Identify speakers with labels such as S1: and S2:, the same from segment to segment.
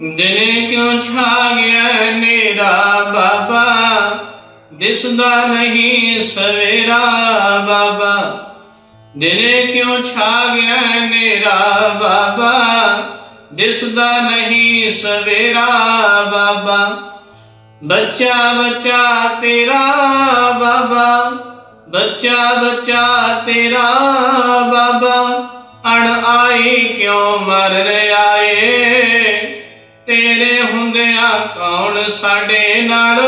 S1: ਦਿਨੇ ਕਿਉਂ ਛਾ ਗਿਆ ਨੇਰਾ ਬਾਬਾ? ਦਿਸਦਾ ਨਹੀਂ ਸਵੇਰਾ ਬਾਬਾ। ਦਿਨੇ ਕਿਉਂ ਛਾ ਗਿਆ ਨੇਰਾ ਬਾਬਾ? ਦਿਸਦਾ ਨਹੀਂ ਸਵੇਰਾ ਬਾਬਾ। ਬੱਚਾ ਬੱਚਾ ਤੇਰਾ ਬਾਬਾ। ਬੱਚਾ ਬੱਚਾ ਤੇਰਾ ਬਾਬਾ। ਅਣ ਆਈ ਕਿਉਂ ਮਰ ਰਿਹਾ ਏ? ਤੇਰੇ ਹੁੰਦਿਆਂ ਕੌਣ ਸਾਡੇ ਨਾਲ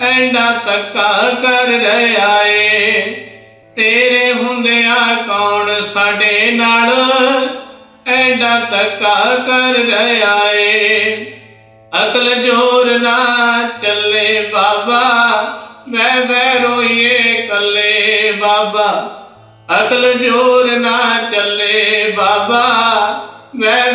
S1: ਐਂਡਾ ਤੱਕਾ ਕਰ ਰਿਹਾ ਏ? ਤੇਰੇ ਹੁੰਦਿਆਂ ਕੌਣ ਸਾਡੇ ਨਾਲ ਐਂਡਾ ਤੱਕਾ ਕਰ ਰਿਹਾ ਏ? ਅਕਲ ਜੋਰ ਨਾ ਚੱਲੇ ਬਾਬਾ, ਮੈਂ ਵੈ ਰੋਈਏ ਕੱਲੇ ਬਾਬਾ। ਅਕਲ ਜੋਰ ਨਾ ਚੱਲੇ ਬਾਬਾ, ਮੈਂ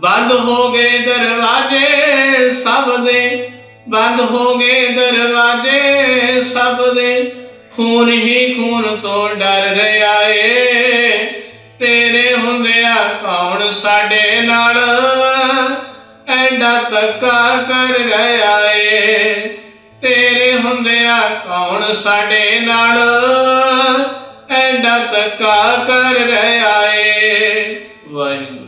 S1: ਬੰਦ ਹੋ ਗਏ ਦਰਵਾਜ਼ੇ ਸਭ ਦੇ, ਬੰਦ ਹੋ ਗਏ ਦਰਵਾਜ਼ੇ ਸਭ ਦੇ। ਖੂਨ ਹੀ ਖੂਨ ਤੋਂ ਡਰ ਰਿਹਾ ਏ, ਤੇਰੇ ਹੁੰਦਿਆ ਕੌਣ ਸਾਡੇ ਨਾਲ? ਐਡਾ ਤੱਕਾ ਕਰ ਰਿਹਾ ਏ, ਤੇਰੇ ਹੁੰਦਿਆ ਕੌਣ ਸਾਡੇ ਨਾਲ? ਐਡਾ ਤੱਕਾ ਕਰ ਰਿਹਾ ਏ। ਵਾਹਿਗੁਰੂ।